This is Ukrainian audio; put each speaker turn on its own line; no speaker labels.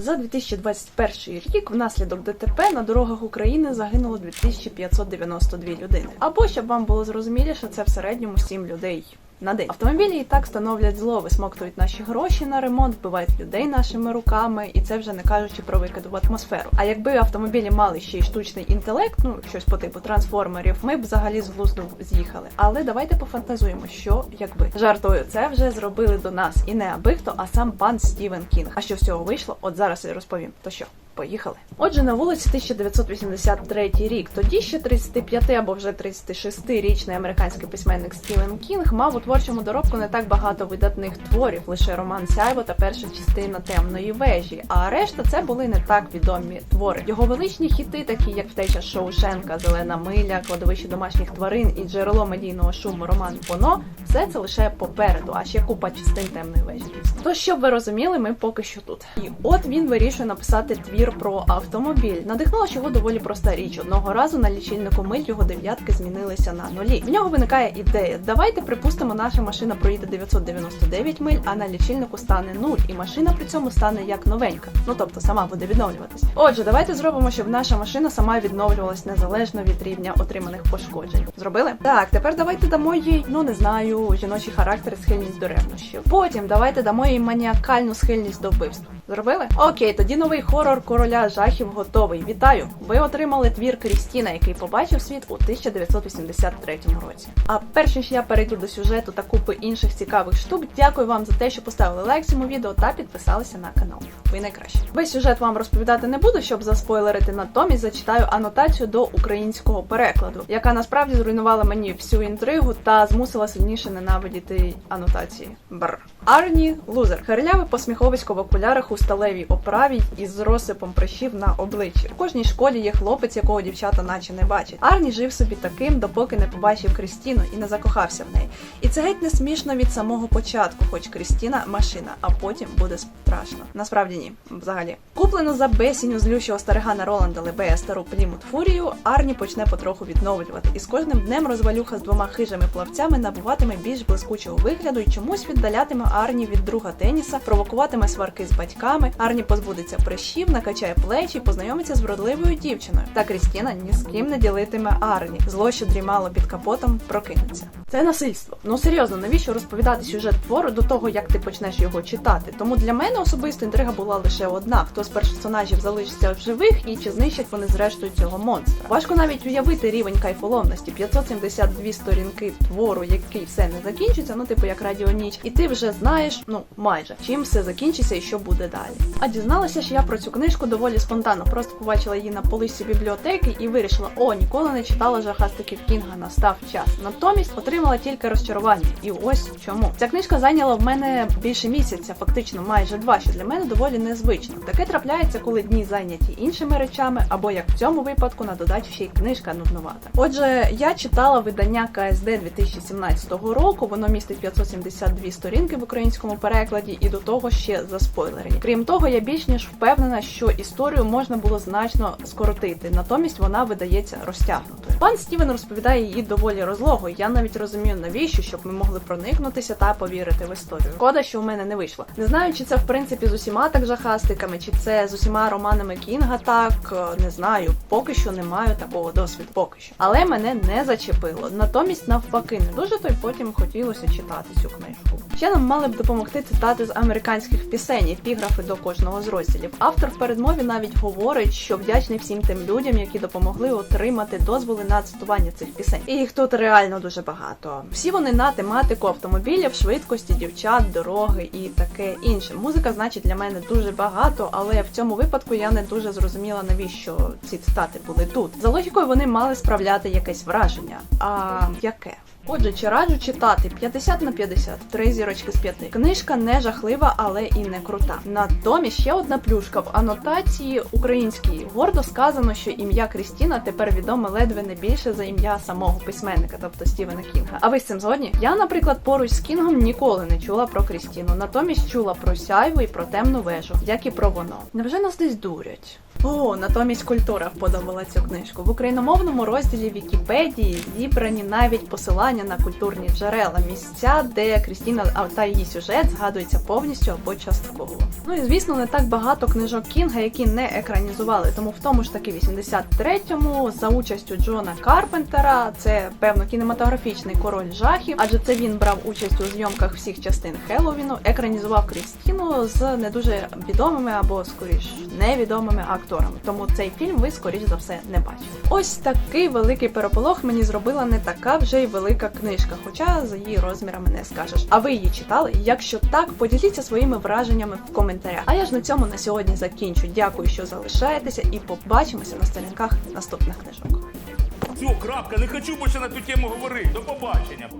За 2021 рік внаслідок ДТП на дорогах України загинуло 2592 людини. Або щоб вам було зрозуміліше, це в середньому 7 людей. На день автомобілі і так становлять зло, висмоктують наші гроші на ремонт, вбивають людей нашими руками, і це вже не кажучи про викид в атмосферу. А якби автомобілі мали ще й штучний інтелект, ну щось по типу трансформерів, ми б взагалі з глузду з'їхали. Але давайте пофантазуємо, що якби жартую, це вже зробили до нас, і не аби хто, а сам пан Стівен Кінг. А що з цього вийшло? От зараз я розповім. То що? Поїхали. Отже, на вулиці 1983 рік. Тоді ще 35 або вже 36-річний американський письменник Стівен Кінг мав у творчому доробку не так багато видатних творів, лише роман Сяйво та перша частина темної вежі. А решта це були не так відомі твори. Його величні хіти, такі як втеча Шоушенка, Зелена миля, кладовище домашніх тварин і джерело медійного шуму роман Воно. Все це лише попереду, а ще купа частин темної вежі. То щоб ви розуміли, ми поки що тут. І от він вирішує написати твір про автомобіль. Надихнула його доволі проста річ. Одного разу на лічильнику миль його дев'ятки змінилися на нулі. В нього виникає ідея: давайте припустимо, наша машина проїде 999 миль, а на лічильнику стане 0, і машина при цьому стане як новенька. Ну тобто сама буде відновлюватись. Отже, давайте зробимо, щоб наша машина сама відновлювалась незалежно від рівня отриманих пошкоджень. Зробили? Так, тепер давайте дамо їй, ну не знаю, жіночий характер і схильність до ревнощів. Потім давайте дамо їй маніакальну схильність до вбивств. Зробили? Окей, тоді новий хорор короля жахів готовий. Вітаю! Ви отримали твір Крістіна, який побачив світ у 1983 році. А перш ніж я перейду до сюжету та купи інших цікавих штук, дякую вам за те, що поставили лайк цьому відео та підписалися на канал. Ви найкращі. Весь сюжет вам розповідати не буду, щоб заспойлерити, натомість зачитаю анотацію до українського перекладу, яка насправді зруйнувала мені всю інтригу та змусила сильніше ненавидіти анотації. Бр. Арні лузер. Херлявий посміховисько в окулярах у сталевій оправі із розсипом прищів на обличчі. В кожній школі є хлопець, якого дівчата наче не бачать. Арні жив собі таким, допоки не побачив Крістіну і не закохався в неї. І це геть не смішно від самого початку, хоч Крістіна машина, а потім буде страшно. Насправді ні, взагалі. Куплено за бесінню злющого старигана Роланда Лебея стару Плімут Фурію, Арні почне потроху відновлювати. І з кожним днем розвалюха з двома хижими плавцями набуватиме більш блискучого вигляду і чомусь віддалятиме Арні від друга теніса, провокуватиме сварки з батьками. Арні позбудеться прищів, накачає плечі, познайомиться з вродливою дівчиною. Та Крістіна ні з ким не ділитиме Арні. Зло, що дрімало під капотом, прокинеться. Це насильство. Ну серйозно, навіщо розповідати сюжет твору до того, як ти почнеш його читати? Тому для мене особисто інтрига була лише одна: хто з персонажів залишиться в живих і чи знищать вони зрештою цього монстра. Важко навіть уявити рівень кайфоломності 572 сторінки твору, який все не закінчиться, ну типу як радіоніч, і ти вже знаєш, ну майже чим все закінчиться і що буде далі. А дізналася ж я про цю книжку доволі спонтанно. Просто побачила її на поличці бібліотеки і вирішила: о, ніколи не читала жахастиків Кінга. Настав час. Натомість отримала тільки розчарування. І ось чому ця книжка зайняла в мене більше місяця, фактично майже два, що для мене доволі незвично. Таке трапляється, коли дні зайняті іншими речами, або як в цьому випадку на додачу ще й книжка нуднувата. Отже, я читала видання КСД 2017 року. Воно містить 572 сторінки в українському перекладі, і до того ще заспойлерені. Крім того, я більш ніж впевнена, що історію можна було значно скоротити, натомість вона видається розтягнутою. Пан Стівен розповідає її доволі розлого. Я навіть розумію, навіщо, щоб ми могли проникнутися та повірити в історію. Шкода, що в мене не вийшло. Не знаю, чи це в принципі з усіма так жахастиками, чи це з усіма романами Кінга так е, не знаю. Поки що не маю такого досвіду. Поки що, але мене не зачепило. Натомість, навпаки, не дуже то й потім хотілося читати цю книжку. Ще нам мали б допомогти цитати з американських пісень, епіграфи до кожного з розділів. Автор в передмові навіть говорить, що вдячний всім тим людям, які допомогли отримати дозволи на цитування цих пісень. І їх тут реально дуже багато. Всі вони на тематику автомобілів, швидкості, дівчат, дороги і таке інше. Музика значить для мене дуже багато, але в цьому випадку я не дуже зрозуміла, навіщо ці цитати були тут. За логікою вони мали справляти якесь враження. А яке? Отже, чи раджу читати 50 на 50, три зірочки з п'яти. Книжка не жахлива, але і не крута. Натомість ще одна плюшка в анотації українській гордо сказано, що ім'я Крістіна тепер відоме ледве не більше за ім'я самого письменника, тобто Стівена Кінга. А ви з цим згодні? Я, наприклад, поруч з Кінгом ніколи не чула про Крістіну, натомість чула про сяйву і про темну вежу, як і про воно. Невже нас десь дурять? О, натомість культура вподобала цю книжку. В україномовному розділі Вікіпедії зібрані навіть посилання на культурні джерела, місця, де Крістіна та її сюжет згадується повністю або частково. Ну і звісно, не так багато книжок Кінга, які не екранізували. Тому в тому ж таки 83-му за участю Джона Карпентера, це певно кінематографічний король жахів, адже це він брав участь у зйомках всіх частин Хеллоуіну, екранізував Крістіну з не дуже відомими або скоріш невідомими акторами. Тому цей фільм ви скоріш за все не бачили. Ось такий великий переполох мені зробила не така вже й велика книжка, хоча за її розмірами не скажеш. А ви її читали? Якщо так, поділіться своїми враженнями в коментарях. А я ж на цьому на сьогодні закінчу. Дякую, що залишаєтеся, і побачимося на сторінках наступних книжок.
Все, крапка, не хочу більше на цю тему говорити. До побачення.